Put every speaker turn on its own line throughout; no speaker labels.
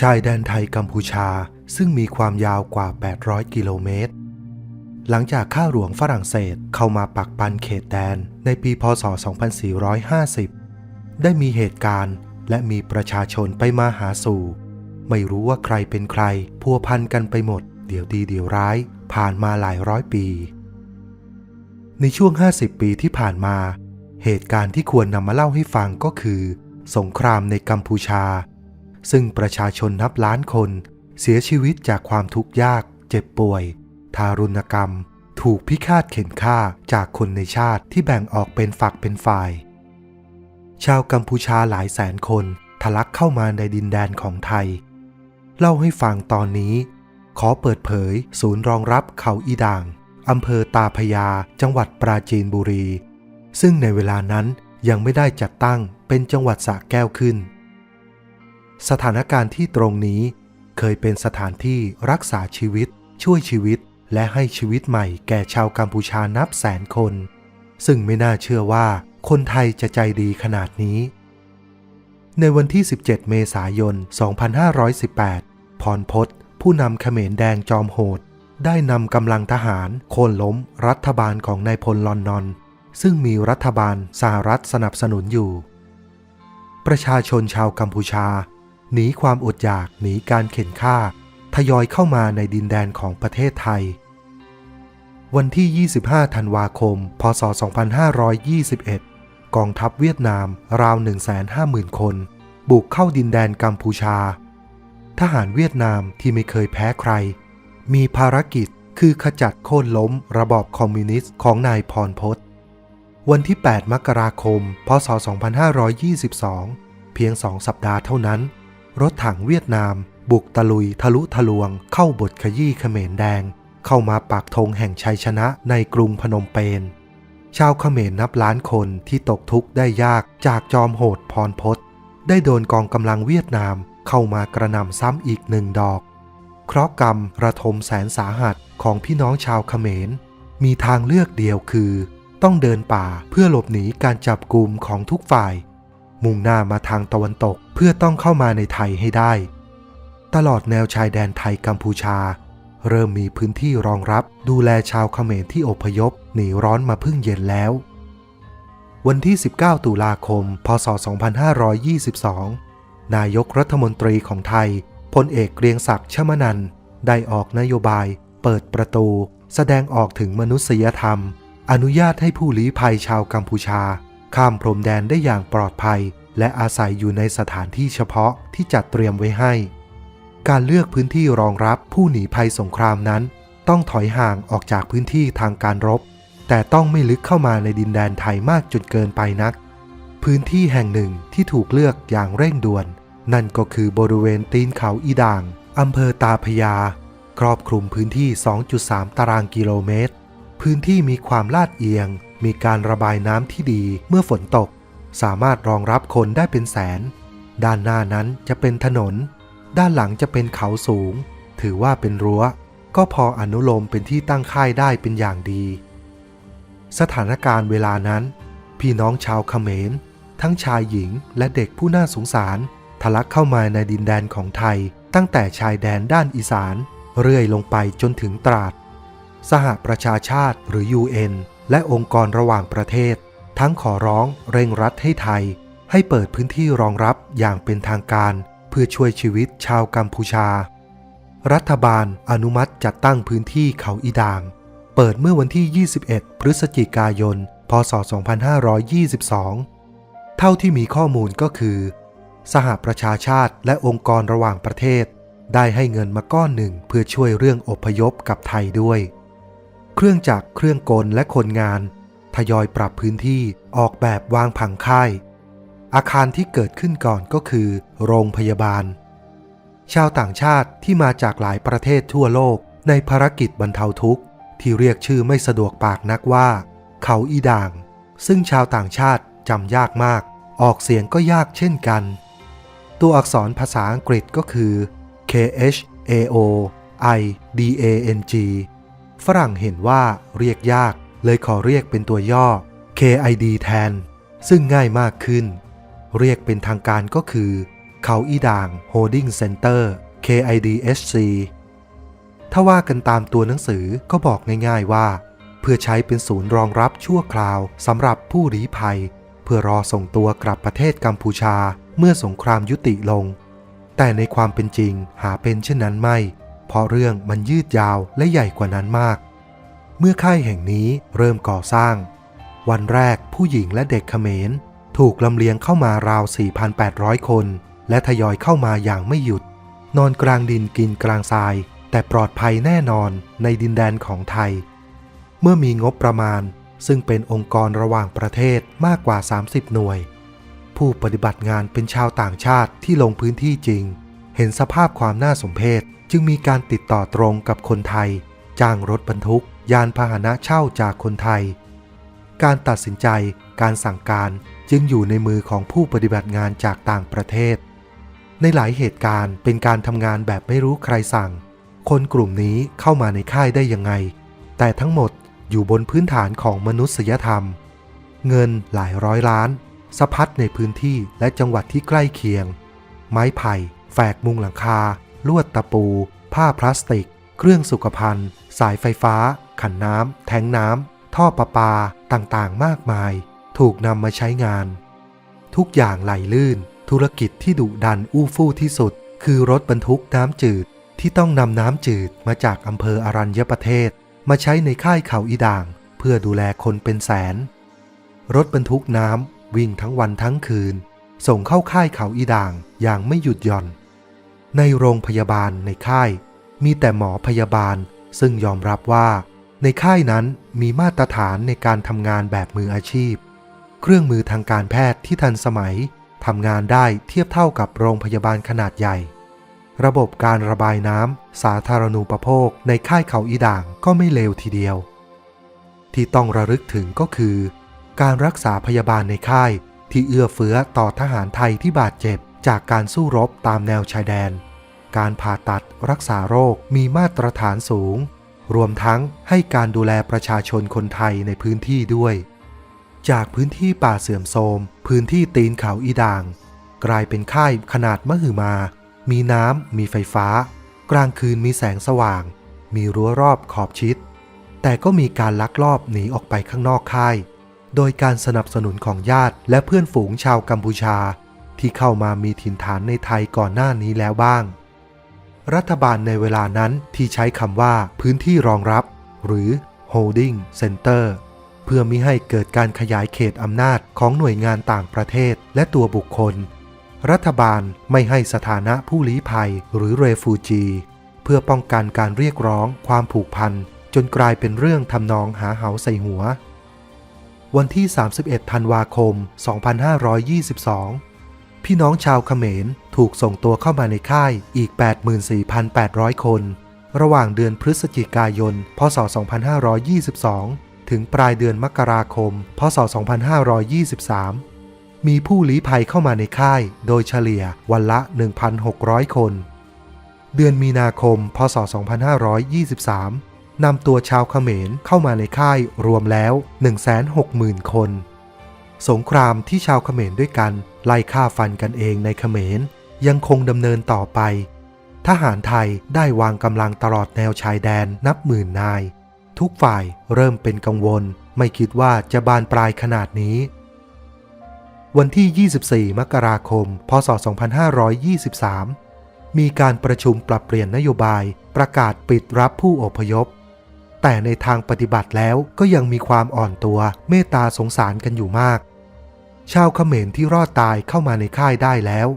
ชายแดนไทยกัมพูชาซึ่งมีความยาวกว่า 800 กิโลเมตร หลังจากข้าหลวงฝรั่งเศสเข้ามาปักปันเขตแดนในปีพศ 2450 ได้มีเหตุการณ์และมีประชาชนไปมาหาสู่ ไม่รู้ว่าใครเป็นใคร พัวพันกันไปหมด เดี๋ยวดีเดี๋ยวร้าย ผ่านมาหลายร้อยปี ในช่วง 50 ปีที่ผ่านมา เหตุการณ์ที่ควรนำมาเล่าให้ฟังก็คือ สงครามในกัมพูชา ซึ่งประชาชนนับล้านคนเสียชีวิตจากความทุกข์ยาก เจ็บป่วย ทารุณกรรม ถูกพิฆาตเข็นฆ่าจากคนในชาติที่แบ่งออกเป็นฝักเป็นฝ่าย ชาวกัมพูชาหลายแสนคนทะลักเข้ามาในดินแดนของไทย เล่าให้ฟังตอนนี้ ขอเปิดเผย ศูนย์รองรับเขาอีด่างอำเภอตาพยา จังหวัดปราจีนบุรี ซึ่งในเวลานั้นยังไม่ได้จัดตั้งเป็นจังหวัดสระแก้วขึ้น สถานการณ์ที่ตรงนี้ เคยเป็นสถานที่รักษาชีวิต ช่วยชีวิต และให้ชีวิตใหม่แก่ชาวกัมพูชานับแสนคน ซึ่งไม่น่าเชื่อว่าคนไทยจะใจดีขนาดนี้ ในวันที่ 17 เมษายน 2518 พรพศผู้นำเขมรแดงจอมโหด ได้นำกำลังทหารโค่นล้มรัฐบาลของนายพลลอนนอน ซึ่งมีรัฐบาลสหรัฐสนับสนุนอยู่ ประชาชนชาวกัมพูชา หนีความอดอยากหนีการเข็นฆ่า ทยอยเข้ามาในดินแดนของประเทศไทย วันที่ 25 ธันวาคม พศ 2521 กองทัพเวียดนามราว 150,000 คน บุกเข้าดินแดนกัมพูชา ทหารเวียดนามที่ไม่เคยแพ้ใคร มีภารกิจคือขจัดโค่นล้มระบอบคอมมิวนิสต์ของนายพรพศวันที่ 8 มกราคม พศ 2522 เพียงสองสัปดาห์เท่านั้น รถถังเวียดนาม บุกตะลุยทะลุทะลวง เข้าบทขยี้เขมรแดง เข้ามาปากธงแห่งชัยชนะในกรุงพนมเปญชาวเขมรนับล้านคนที่ตกทุกข์ได้ยากจากจอมโหดพรพศได้โดนกองกำลังเวียดนามเข้ามากระนำซ้ำอีกหนึ่งดอก เคราะห์กรรมระทมแสนสาหัสของพี่น้องชาวเขมร มีทางเลือกเดียวคือ ต้องเดินป่าเพื่อหลบหนีการจับกลุ่มของทุกฝ่าย มุ่งหน้ามาทางตะวันตกเพื่อต้องเข้ามาในไทยให้ได้ ตลอดแนวชายแดนไทยกัมพูชา เริ่มมีพื้นที่รองรับดูแลชาวเขมรที่อพยพหนีร้อนมาพึ่งเย็นแล้ว วันที่ 19 ตุลาคม พศ 2522 นายกรัฐมนตรีของไทยพลเอกเกรียงศักดิ์ชมนันได้ออกนโยบาย เปิดประตู แสดงออกถึงมนุษยธรรม อนุญาตให้ผู้ลี้ภัยชาวกัมพูชา ข้ามพรมแดนได้อย่างปลอดภัย และอาศัยอยู่ในสถานที่เฉพาะที่จัดเตรียมไว้ให้ การเลือกพื้นที่รองรับผู้หนีภัยสงครามนั้น ต้องถอยห่างออกจากพื้นที่ทางการรบ แต่ต้องไม่ลึกเข้ามาในดินแดนไทยมากจนเกินไปนัก พื้นที่แห่งหนึ่งที่ถูกเลือกอย่างเร่งด่วน นั่นก็คือบริเวณตีนเขาอีด่างอำเภอตาพยา ครอบคลุมพื้นที่ 2.3 ตารางกิโลเมตร พื้นที่มีความลาดเอียง มีการระบายน้ำที่ดีเมื่อฝนตก สามารถรองรับคนได้เป็นแสน ด้านหน้านั้นจะเป็นถนน ด้านหลังจะเป็นเขาสูง ถือว่าเป็นรั้ว ก็พออนุโลมเป็นที่ตั้งค่ายได้เป็นอย่างดี สถานการณ์เวลานั้น พี่น้องชาวเขมร ทั้งชายหญิงและเด็กผู้น่าสงสารทะลักเข้ามาในดินแดนของไทย ตั้งแต่ชายแดนด้านอีสาน เรื่อยลงไปจนถึงตราด สหประชาชาติหรือ UN และองค์กรระหว่างประเทศ ทั้งขอร้องเร่งรัดให้ไทย ให้เปิดพื้นที่รองรับอย่างเป็นทางการ เพื่อช่วยชีวิตชาวกัมพูชา รัฐบาลอนุมัติจัดตั้งพื้นที่เขาอีดาง เปิดเมื่อวันที่ 21 พฤศจิกายน พศ 2522 เท่าที่มีข้อมูลก็คือ สหประชาชาติและองค์กรระหว่างประเทศ ได้ให้เงินมาก้อนหนึ่งเพื่อช่วยเรื่องอพยพกับไทยด้วย เครื่องจักรเครื่องกลและคนงาน ทยอยปรับพื้นที่ออกแบบวางผังค่าย อาคารที่เกิดขึ้นก่อนก็คือ โรงพยาบาล ชาวต่างชาติที่มาจากหลายประเทศทั่วโลกในภารกิจบรรเทาทุกข์ ที่เรียกชื่อไม่สะดวกปากนักว่า เขาอีด่าง ซึ่งชาวต่างชาติจำยากมาก ออกเสียงก็ยากเช่นกัน ตัวอักษรภาษาอังกฤษก็คือ K H A O I D A N G ฝรั่งเห็นว่าเรียกยาก เลยขอเรียกเป็นตัวย่อ KID แทน ซึ่งง่ายมากขึ้น เรียกเป็นทางการก็คือ เขาอีด่าง Holding Center KIDHC ถ้าว่ากันตามตัวหนังสือก็บอกง่ายๆว่า เพื่อใช้เป็นศูนย์รองรับชั่วคราวสำหรับผู้ลี้ภัย เพื่อรอส่งตัวกลับประเทศกัมพูชาเมื่อสงครามยุติลง แต่ในความเป็นจริงหาเป็นเช่นนั้นไม่ เพราะเรื่องมันยืดยาวและใหญ่กว่านั้นมาก เมื่อค่ายแห่งนี้เริ่มก่อสร้าง วันแรกผู้หญิงและเด็กเขมร ถูกลำเลียงเข้ามาราว 4,800 คน และทยอยเข้ามาอย่างไม่หยุด นอนกลางดินกินกลางทราย แต่ปลอดภัยแน่นอนในดินแดนของไทย เมื่อมีงบประมาณ ซึ่งเป็นองค์กรระหว่างประเทศมากกว่า 30 หน่วย ผู้ปฏิบัติงานเป็นชาวต่างชาติที่ลงพื้นที่จริง เห็นสภาพความน่าสมเพช จึงมีการติดต่อตรงกับคนไทย จ้างรถบรรทุก ยานพาหนะเช่าจากคนไทย การตัดสินใจการสั่งการจึงอยู่ในมือของผู้ปฏิบัติงานจากต่างประเทศ ในหลายเหตุการณ์เป็นการทำงานแบบไม่รู้ใครสั่ง คนกลุ่มนี้เข้ามาในค่ายได้ยังไง แต่ทั้งหมดอยู่บนพื้นฐานของมนุษยธรรม เงินหลายร้อยล้านสะพัดในพื้นที่และจังหวัดที่ใกล้เคียง ไม้ไผ่ แฝกมุงหลังคา ลวดตะปู ผ้าพลาสติก เครื่องสุขภัณฑ์ สายไฟฟ้า ขันน้ำ แทงน้ำ ท่อประปา ต่างๆ มากมาย ถูกนำมาใช้งาน ทุกอย่างไหลลื่น ธุรกิจที่ดุดันอู้ฟู่ที่สุด คือรถบรรทุกน้ำจืดที่ต้องนำน้ำจืดมาจากอำเภออรัญญประเทศ มาใช้ในค่ายเขาอีด่าง เพื่อดูแลคนเป็นแสน รถบรรทุกน้ำวิ่งทั้งวันทั้งคืน ส่งเข้าค่ายเขาอีด่างอย่างไม่หยุดหย่อน ในโรงพยาบาลในค่าย มีแต่หมอพยาบาล ซึ่งยอมรับว่า ในค่ายนั้นมีมาตรฐานในการทำงานแบบมืออาชีพ เครื่องมือทางการแพทย์ที่ทันสมัยทำงานได้เทียบเท่ากับโรงพยาบาลขนาดใหญ่ ระบบการระบายน้ำสาธารณูปโภคในค่ายเขาอีด่างก็ไม่เลวทีเดียว ที่ต้องระลึกถึงก็คือ การรักษาพยาบาลในค่ายที่เอื้อเฟื้อต่อทหารไทยที่บาดเจ็บ จากการสู้รบตามแนวชายแดน การผ่าตัดรักษาโรคมีมาตรฐานสูง รวมทั้งให้การดูแลประชาชนคนไทยในพื้นที่ด้วย จากพื้นที่ป่าเสื่อมโทรมพื้นที่ตีนเขาอีด่าง กลายเป็นค่ายขนาดมหึมา มีน้ำมีไฟฟ้า กลางคืนมีแสงสว่าง มีรั้วรอบขอบชิด แต่ก็มีการลักลอบหนีออกไปข้างนอกค่าย โดยการสนับสนุนของญาติและเพื่อนฝูงชาวกัมพูชา ที่เข้ามามีถิ่นฐานในไทยก่อนหน้านี้แล้วบ้าง รัฐบาลในเวลานั้นที่ใช้คำว่าพื้นที่รองรับ หรือ holding center เพื่อมิให้เกิดการขยายเขตอำนาจของหน่วยงานต่างประเทศและตัวบุคคล รัฐบาลไม่ให้สถานะผู้ลี้ภัยหรือเรฟูจีเพื่อป้องกันการเรียกร้องความผูกพันจนกลายเป็นเรื่องทำนองหาเหาใส่หัว วันที่ 31 ธันวาคม 2522 พี่น้องชาวเขมรถูกส่งตัวเข้ามาในค่ายอีก 84,800 คน ระหว่างเดือนพฤศจิกายน พศ 2522 ถึงปลายเดือนมกราคม พศ 2523 มีผู้ลี้ภัยเข้ามาในค่ายโดยเฉลี่ยวันละ 1,600 คน เดือนมีนาคม พศ 2523นำตัวชาวเขมรเข้ามาในค่ายรวมแล้ว 160,000 คน สงครามที่ชาวเขมรด้วยกันไล่ฆ่าฟันกันเองในเขมรยังคงดำเนินต่อไป ทหารไทยได้วางกำลังตลอดแนวชายแดนนับหมื่นนาย ทุกฝ่ายเริ่มเป็นกังวล ไม่คิดว่าจะบานปลายขนาดนี้ วันที่ 24 มกราคม พศ 2523 มีการประชุมปรับเปลี่ยนนโยบายประกาศปิดรับผู้อพยพ แต่ในทางปฏิบัติแล้วก็ยังมีความอ่อนตัวเมตตาสงสารกันอยู่มาก ชาวเขมรที่รอดตายเข้ามาในค่ายได้แล้ว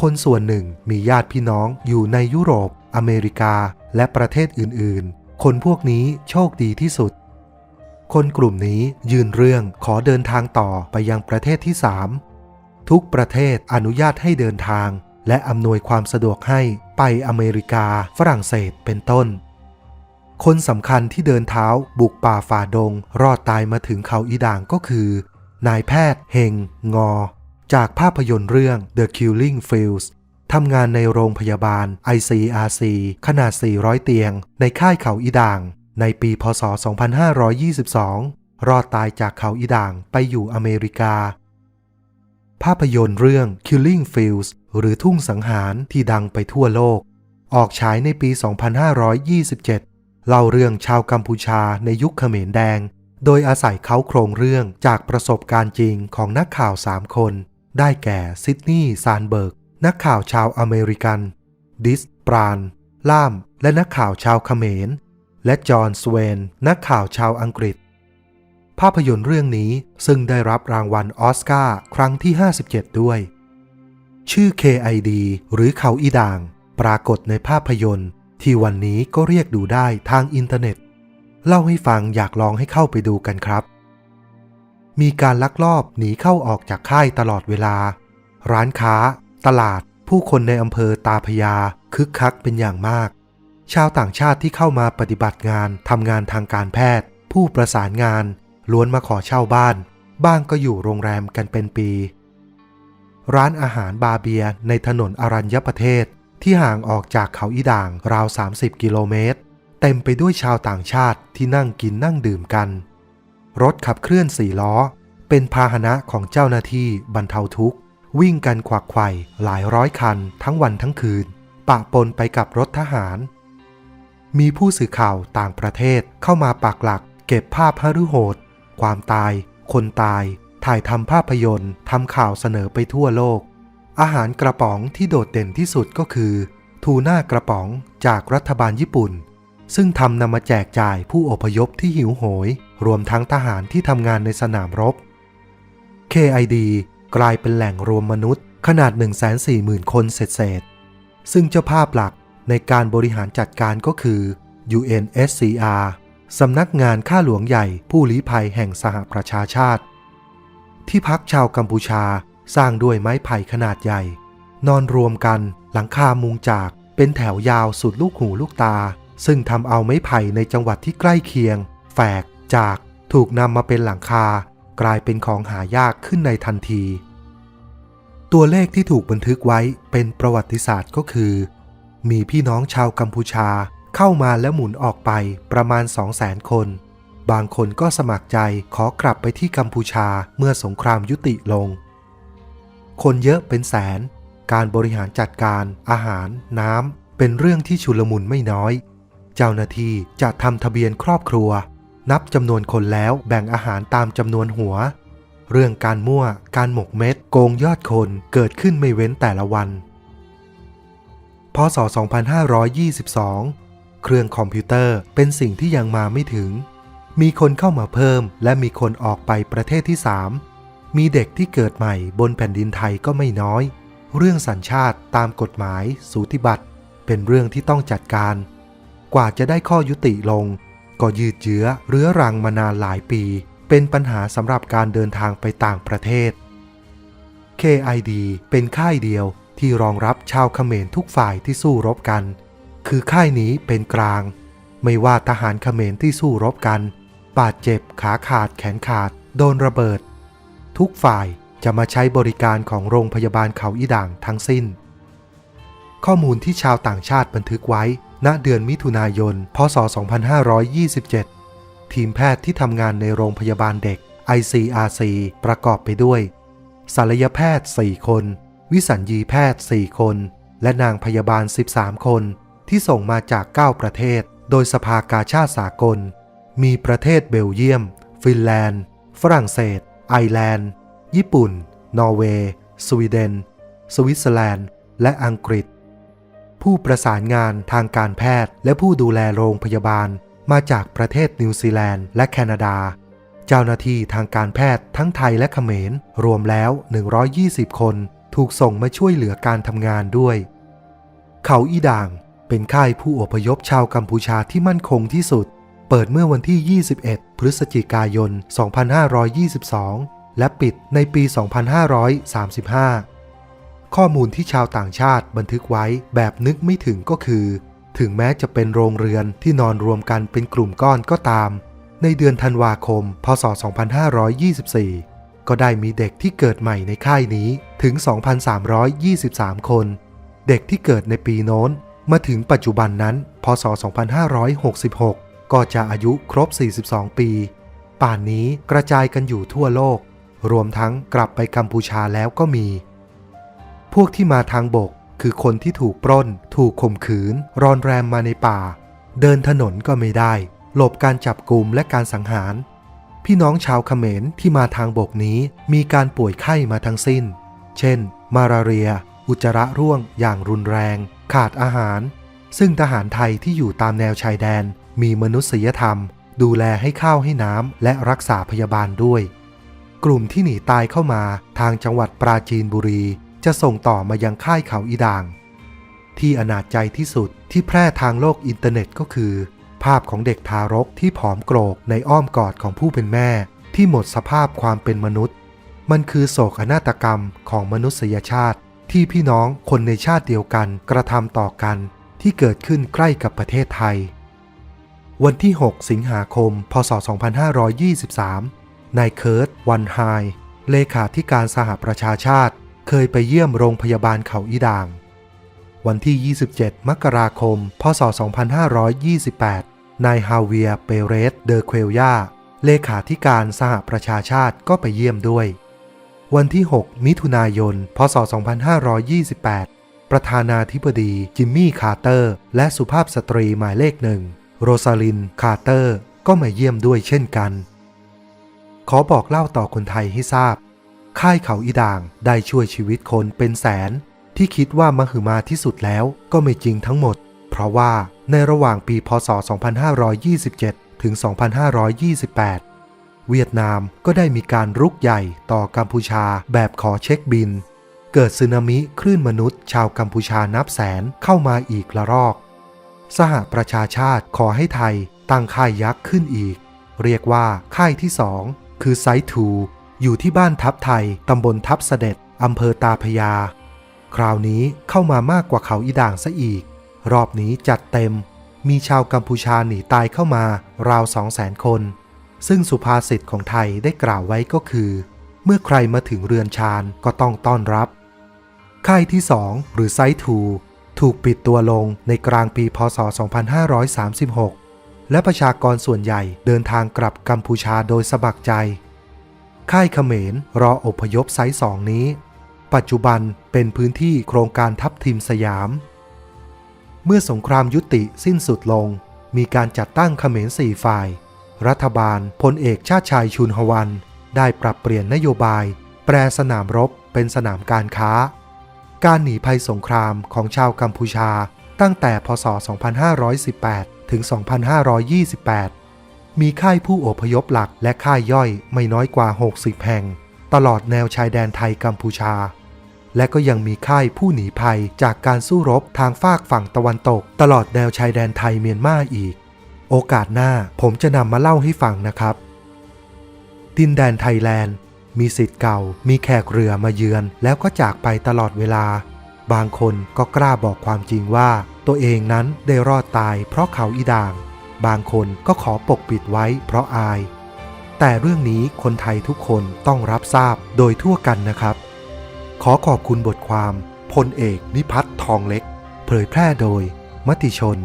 คนส่วนหนึ่งมีญาติพี่น้องอยู่ในยุโรป อเมริกา และประเทศอื่นๆ คนพวกนี้โชคดีที่สุด คนกลุ่มนี้ยื่นเรื่องขอเดินทางต่อไปยังประเทศที่3ทุกประเทศอนุญาตให้เดินทาง และอำนวยความสะดวกให้ไปอเมริกา ฝรั่งเศสเป็นต้น คนสำคัญที่เดินเท้าบุกป่าฝ่าดง รอดตายมาถึงเขาอีด่างก็คือ นายแพทย์เฮงงอ จากภาพยนตร์เรื่อง The Killing Fields ทำงานในโรงพยาบาล ICRC ขนาด 400 เตียง ในค่ายเขาอีด่าง ในปีพศ 2522 รอดตายจากเขาอีด่างไปอยู่อเมริกา ภาพยนตร์เรื่อง Killing Fields หรือทุ่งสังหารที่ดังไปทั่วโลก ออกฉายในปี 2527 เล่าเรื่องชาวกัมพูชาในยุคเขมรแดง โดยอาศัยเขาโครงเรื่องจากประสบการณ์จริงของนักข่าว3คน ได้แก่ซิดนีย์ซานเบิร์ก นักข่าวชาวอเมริกัน ดิสปราน ล่าม และนักข่าวชาวเขมร และจอห์นสเวน นักข่าวชาวอังกฤษ ภาพยนตร์เรื่องนี้ซึ่งได้รับรางวัลออสการ์ครั้งที่ 57 ด้วย ชื่อ KID หรือเขาอีด่าง ปรากฏในภาพยนตร์ ที่วันนี้ก็เรียกดูได้ทางอินเทอร์เน็ต เล่าให้ฟังอยากลองให้เข้าไปดูกันครับ มีการลักลอบหนีเข้าออกจากค่ายตลอดเวลา ร้านค้า ตลาด ผู้คนในอำเภอตาพยา คึกคักเป็นอย่างมาก ชาวต่างชาติที่เข้ามาปฏิบัติงานทำงานทางการแพทย์ ผู้ประสานงาน ล้วนมาขอเช่าบ้าน บ้างก็อยู่โรงแรมกันเป็นปี ร้านอาหารบาเบียในถนนอรัญญประเทศที่ห่างออกจากเขาอีด่างราว 30 กิโลเมตร เต็มไปด้วยชาวต่างชาติที่นั่งกินนั่งดื่มกัน รถขับเคลื่อนสี่ล้อ เป็นพาหนะของเจ้าหน้าที่บรรเทาทุกข์ วิ่งกันขวักไขว่หลายร้อยคันทั้งวันทั้งคืน ปะปนไปกับรถทหาร มีผู้สื่อข่าวต่างประเทศเข้ามาปักหลัก เก็บภาพฮฤโหด ความตาย คนตาย ถ่ายทำภาพยนตร์ทำข่าวเสนอไปทั่วโลก อาหารกระป๋องที่โดดเด่นที่สุดก็คือ ทูน่ากระป๋องจากรัฐบาลญี่ปุ่น ซึ่งทำนำมาแจกจ่ายผู้อพยพที่หิวโหย รวมทั้งทหารที่ทำงานในสนามรบ KID กลายเป็นแหล่งรวมมนุษย์ ขนาด 140,000 คนเศษๆซึ่งเจ้าภาพหลักในการบริหารจัดการก็คือ UNSCR สำนักงานข้าหลวงใหญ่ผู้ลี้ภัยแห่งสหประชาชาติ ที่พักชาวกัมพูชาสร้างด้วยไม้ไผ่ขนาดใหญ่ นอนรวมกันหลังคามุงจากเป็นแถวยาวสุดลูกหูลูกตา ซึ่งทำเอาไม้ไผ่ในจังหวัดที่ใกล้เคียง แฝก จากถูกนำมาเป็นหลังคา กลายเป็นของหายากขึ้นในทันที ตัวเลขที่ถูกบันทึกไว้เป็นประวัติศาสตร์ก็คือ มีพี่น้องชาวกัมพูชาเข้ามาแล้วหมุนออกไปประมาณ 200,000 คน บางคนก็สมัครใจขอกลับไปที่กัมพูชาเมื่อสงครามยุติลง คนเยอะเป็นแสน การบริหารจัดการอาหาร น้ำเป็นเรื่องที่ชุลมุนไม่น้อย เจ้าหน้าที่จะทำทะเบียนครอบครัว นับจำนวนคนแล้วแบ่งอาหารตามจำนวนหัว เรื่องการมั่ว การหมกเม็ด โกงยอดคนเกิดขึ้นไม่เว้นแต่ละวัน พศ 2522 เครื่องคอมพิวเตอร์เป็นสิ่งที่ยังมาไม่ถึง มีคนเข้ามาเพิ่ม และมีคนออกไปประเทศที่ 3 มีเด็กที่เกิดใหม่บนแผ่นดินไทยก็ไม่น้อย เรื่องสัญชาติตามกฎหมาย สูติบัตรเป็นเรื่องที่ต้องจัดการ กว่าจะได้ข้อยุติลง ก็ยืดเยื้อเรื้อรังมานานหลายปี เป็นปัญหาสำหรับการเดินทางไปต่างประเทศ KID เป็นค่ายเดียวที่รองรับชาวเขมรทุกฝ่ายที่สู้รบกัน คือค่ายนี้เป็นกลาง ไม่ว่าทหารเขมรที่สู้รบกัน บาดเจ็บขาขาดแขนขาด โดนระเบิด ทุกฝ่ายจะมาใช้บริการของโรงพยาบาลเขาอีด่างทั้งสิ้น ข้อมูลที่ชาวต่างชาติบันทึกไว้ ณเดือนมิถุนายน พศ 2527 ทีมแพทย์ที่ทำงานในโรงพยาบาลเด็ก ICRC ประกอบไปด้วยศัลยแพทย์ 4 คน วิสัญญีแพทย์ 4 คน และนางพยาบาล 13 คน ที่ส่งมาจาก 9 ประเทศ โดยสภากาชาติสากล มีประเทศเบลเยียม ฟินแลนด์ ฝรั่งเศส ไอร์แลนด์ ญี่ปุ่น นอร์เวย์ สวีเดน สวิตเซอร์แลนด์ และอังกฤษ ผู้ประสานงานทางการแพทย์ และผู้ดูแลโรงพยาบาล มาจากประเทศนิวซีแลนด์และแคนาดา เจ้าหน้าที่ทางการแพทย์ทั้งไทยและเขมร รวมแล้ว 120 คน ถูกส่งมาช่วยเหลือการทำงานด้วย เขาอีด่าง เป็นค่ายผู้อพยพชาวกัมพูชาที่มั่นคงที่สุด เปิดเมื่อวันที่ 21 พฤศจิกายน 2522 และปิดในปี 2535 ข้อมูลที่ชาวต่างชาติบันทึกไว้แบบนึกไม่ถึงก็คือ ถึงแม้จะเป็นโรงเรือนที่นอนรวมกันเป็นกลุ่มก้อนก็ตาม ในเดือนธันวาคม พศ 2524 ก็ได้มีเด็กที่เกิดใหม่ในค่ายนี้ถึง 2,323 คน เด็กที่เกิดในปีโน้น มาถึงปัจจุบันนั้น พศ 2566 ก็จะอายุครบ 42 ปี ป่านนี้กระจายกันอยู่ทั่วโลก รวมทั้งกลับไปกัมพูชาแล้วก็มี พวกที่มาทางบก คือคนที่ถูกปล้น ถูกข่มขืน รอนแรมมาในป่า เดินถนนก็ไม่ได้ หลบการจับกลุ่มและการสังหาร พี่น้องชาวเขมรที่มาทางบกนี้มีการป่วยไข้มาทั้งสิ้น เช่น มาลาเรีย อุจจาระร่วงอย่างรุนแรง ขาดอาหาร ซึ่งทหารไทยที่อยู่ตามแนวชายแดน มีมนุษยธรรม ดูแลให้ข้าวให้น้ำและรักษาพยาบาลด้วย กลุ่มที่หนีตายเข้ามาทางจังหวัดปราจีนบุรี จะส่งต่อมายังค่ายเขาอีดาง ที่อนาจใจที่สุดที่แพร่ทางโลกอินเทอร์เน็ตก็คือ ภาพของเด็กทารกที่ผอมโกรกในอ้อมกอดของผู้เป็นแม่ ที่หมดสภาพความเป็นมนุษย์ มันคือโศกนาฏกรรมของมนุษยชาติ ที่พี่น้องคนในชาติเดียวกันกระทำต่อกันที่เกิดขึ้นใกล้กับประเทศไทย วันที่ 6 สิงหาคม พศ 2523 นายเคิร์ตวันไฮเลขาธิการสหประชาชาติ เคยไปเยี่ยมโรงพยาบาลเขาอีดาง วันที่ 27 มกราคม พศ 2528 นายฮาเวียเปเรส เดอเควลยาเลขาธิการสหประชาชาติก็ไปเยี่ยมด้วย วันที่ 6 มิถุนายน พศ 2528 ประธานาธิบดีจิมมี่คาร์เตอร์ และสุภาพสตรีหมายเลขหนึ่งโรซาลินคาร์เตอร์ก็มาเยี่ยมด้วยเช่นกัน ขอบอกเล่าต่อคนไทยให้ทราบ ค่ายเขาอีด่างได้ช่วยชีวิตคนเป็นแสน ที่คิดว่ามหึมาที่สุดแล้วก็ไม่จริงทั้งหมด เพราะว่าในระหว่างปีพศ 2527 ถึง 2528 เวียดนามก็ได้มีการรุกใหญ่ต่อกัมพูชาแบบขอเช็คบิน เกิดสึนามิคลื่นมนุษย์ชาวกัมพูชานับแสนเข้ามาอีกละรอก สหประชาชาติขอให้ไทยตั้งค่ายยักษ์ขึ้นอีก เรียกว่าค่ายที่สองคือไซทู อยู่ที่บ้านทับไทย ตำบลทับเสด็จ อำเภอตาพยา คราวนี้เข้ามามากกว่าเขาอีด่างซะอีก รอบนี้จัดเต็ม มีชาวกัมพูชาหนีตายเข้ามาราวสองแสนคน ซึ่งสุภาษิตของไทยได้กล่าวไว้ก็คือ เมื่อใครมาถึงเรือนชานก็ต้องต้อนรับ ค่ายที่2หรือไซทูถูกปิดตัวลงในกลางปีพศ 2536 และประชากรส่วนใหญ่เดินทางกลับกัมพูชาโดยสมัครใจ ค่ายเขมรรออพยพไซส์สองนี้ ปัจจุบันเป็นพื้นที่โครงการทัพทิมสยาม เมื่อสงครามยุติสิ้นสุดลง มีการจัดตั้งเขมรสี่ฝ่าย รัฐบาลพลเอกชาติชายชุนฮวัน ได้ปรับเปลี่ยนนโยบาย แปรสนามรบเป็นสนามการค้า การหนีภัยสงครามของชาวกัมพูชาตั้งแต่พศ 2518 ถึง 2528 มีค่ายผู้อพยพหลักและค่ายย่อยไม่น้อยกว่า 60 แห่ง ตลอดแนวชายแดนไทยกัมพูชา และก็ยังมีค่ายผู้หนีภัยจากการสู้รบทางฝากฝั่งตะวันตก ตลอดแนวชายแดนไทยเมียนมาอีก โอกาสหน้าผมจะนำมาเล่าให้ฟังนะครับ ดินแดนไทยแลนด์ มีสิทธิ์เก่า มีแขกเรือมาเยือน แล้วก็จากไปตลอดเวลา บางคนก็กล้าบอกความจริงว่า ตัวเองนั้นได้รอดตายเพราะเขาอีด่าง บางคนก็ขอปกปิดไว้เพราะอาย แต่เรื่องนี้คนไทยทุกคนต้องรับทราบโดยทั่วกันนะครับ ขอขอบคุณบทความพลเอกนิพัฒน์ทองเล็ก เผยแพร่โดย มติชน